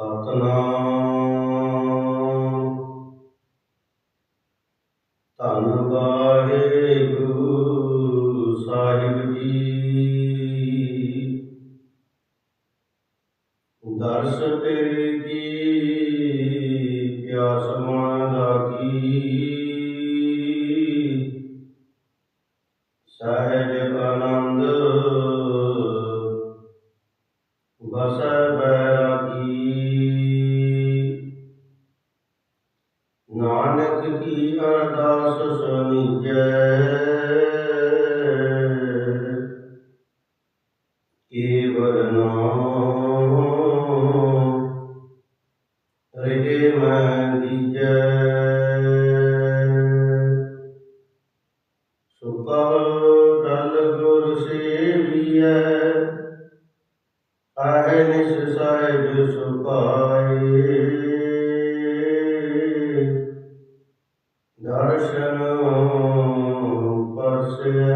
ਸਤਨਾਮ। ਧੰਨ ਵਾਹਿਗੁਰੂ ਸਾਹਿਬ ਜੀ। ਦਰਸ ਤੇਰੇ ਕੀ ਪਿਆਸ ਮਨ ਨਾਨਕ ਕੀ ਅਰਦਾਸ ਸੁਣੀਜੈ ਕੇਵਲ ਨਾਮ ਰਿਜੇ ਮੈਂ ਦੀਜੈ। ਸੁਪਰ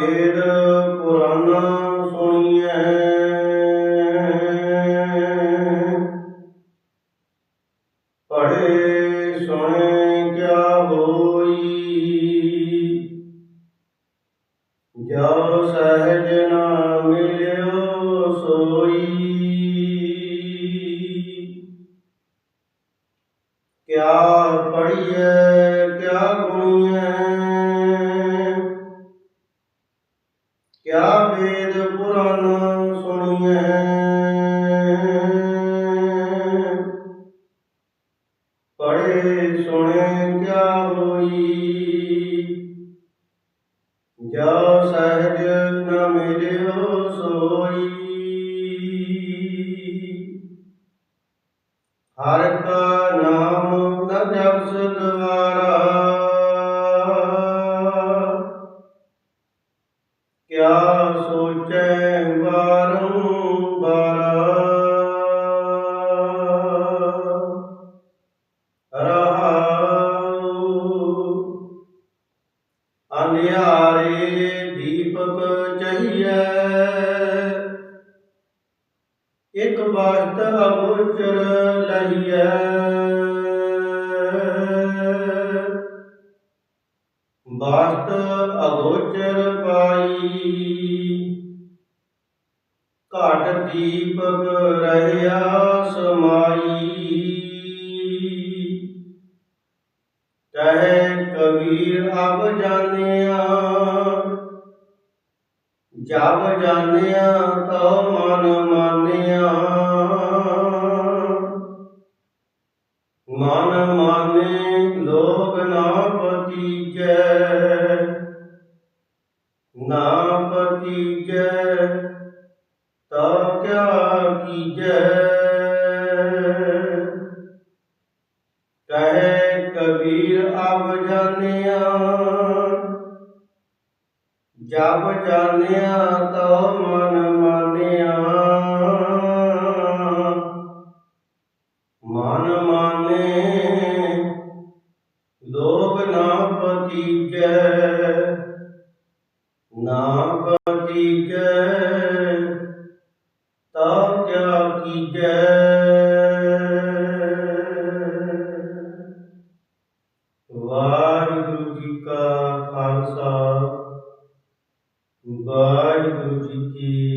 ਕਿਆ ਪੁਰਾਣਾ ਪੁਰਾਨ ਸੁਣੀਐ। ਪੜੇ ਸੁਣੇ ਕਿਆ ਹੋਈ। ਜੋ ਸਹਿਜ ਨਾ ਮਿਲਿਓ ਸੋਈ। ਕਿਆ ਵੇਦ ਪੁਰਾਨ ਸੁਣੀਐ? ਪੜੇ ਸੁਣੇ ਕਿਆ ਹੋਈ? ਜੋ ਸਹਿਜ ਨ ਮਿਲਿਓ ਸੋਈ। ਇਕ ਬਾਤ ਅਗੋਚਰ ਲਈਐ। ਬਾਤ ਅਗੋਚਰ ਪਾਈ। ਘਾਟ ਦੀਪਕ ਰਹਿਆ ਸਮਾਈ। ਜਬ ਜਾਣਿਆ ਤਉ ਮਨ ਮਾਨਿਆ। ਮਨ ਮਾਨੇ ਲੋਕ ਨਾ ਪਤੀਜੈ ਨਾ ਪਤੀਜੈ ਤਾ ਕਿਆ ਕੀਜੈ। ਕਹੇ ਕਬੀਰ ਅਬ ਜਾਣਿਆ। ਜਬ ਜਾਣਿਆ ਤਉ ਮਨ ਮਾਨਿਆ। ਮਨ ਮਾਨੇ ਲੋਕ ਨਾ ਪਤੀਜੈ ਨਾ ਪਤੀਜੈ ਤਾ ਕਿਆ ਕੀਜੈ। Cuidai-nos de